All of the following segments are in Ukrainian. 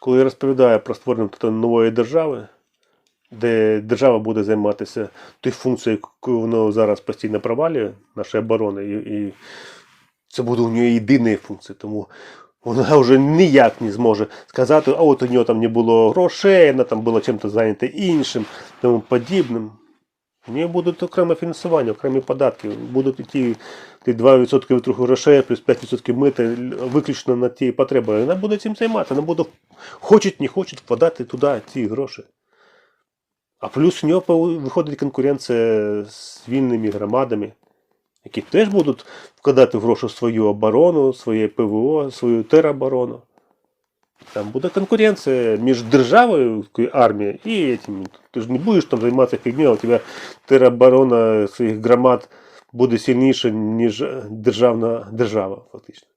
коли я розповідаю про створення нової держави, де держава буде займатися тою функцією, яку воно зараз постійно провалює, нашої оборони, і, і це буде у нього єдина функція. Тому вона вже ніяк не зможе сказати, а от у нього там не було грошей, вона там була чим-то зайнята іншим, тому подібним. У неї будуть окреме фінансування, окремі податки. Будуть ті, ті 2% від руху грошей, плюс 5% мити виключно на ті потреби. Вона буде цим займатися. Вона буде, хочуть, не хочуть, вкладати туди ці гроші. А плюс у нього виходить конкуренція з вільними громадами, які теж будуть вкладати гроші в свою оборону, своє ПВО, свою тероборону. Там буде конкуренція між державою, такою армією, і этим. Ти ж не будеш там займатися фігнею, а у тебе тероборона своїх громад буде сильніша, ніж державна держава, фактично.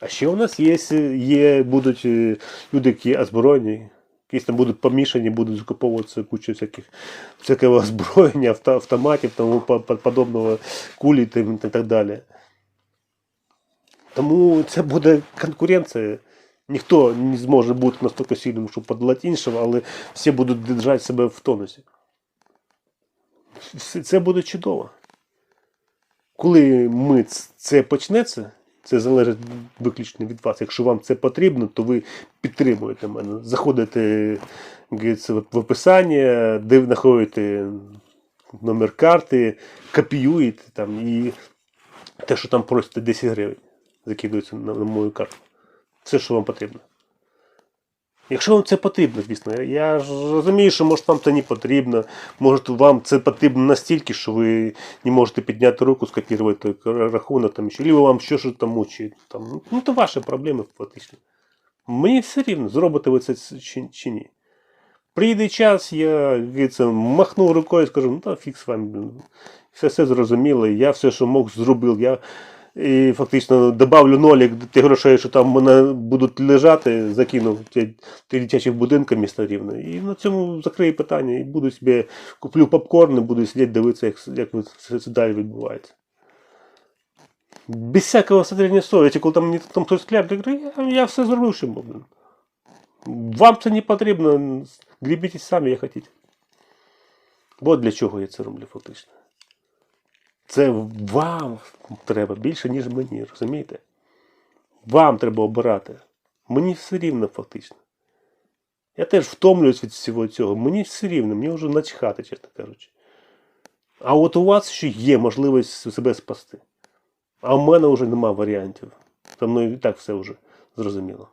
А ще у нас є, є будуть е, люди, які озброєні, якісь там будуть помішані, будуть закуповуватися куча всяких, всякого озброєння, авто, автоматів, тому по- по- подобного кулі та і так далі. Тому це буде конкуренція. Ніхто не зможе бути настільки сильним, щоб подолати іншого, але всі будуть держати себе в тонусі. Це- буде чудово. Коли ми це почнеться, це залежить виключно від вас. Якщо вам це потрібно, то ви підтримуєте мене. Заходите в описання, де знаходите номер карти, копіюєте там і те, що там просите 10 гривень, закидується на мою карту. Все, що вам потрібно. Якщо вам це потрібно, звісно, я ж розумію, що може вам це не потрібно, може вам це потрібно настільки, що ви не можете підняти руку, скопірувати рахунок, там, або вам щось там мучить. Там, ну, то ваші проблеми фактично. Мені все рівно, зробите ви це чи, чи ні. Прийде час, я говориться, махну рукою і скажу, ну та фіг з вами. Все, все зрозуміло, я все, що мог, зробив. Я і фактично добавлю нолік тих грошей, що там мене будуть лежати, закину ті, ті дитячі будинки міста рівне. І на цьому закрию питання. І буду собі куплю попкорн і буду сидіти дивитися, як, як це далі відбувається. Без всякого содержання совісті, коли там там хтось кляп, я я, все зробив, що блін. Вам це не потрібно, грібіть самі, як хотіте. От для чого я це роблю фактично. Це вам треба більше, ніж мені, розумієте? Вам треба обирати. Мені все рівно фактично. Я теж втомлююсь від всього цього. Мені все рівно, мені вже начхати, чесно кажучи. А от у вас ще є можливість себе спасти. А в мене вже нема варіантів. Со мною і так все вже зрозуміло.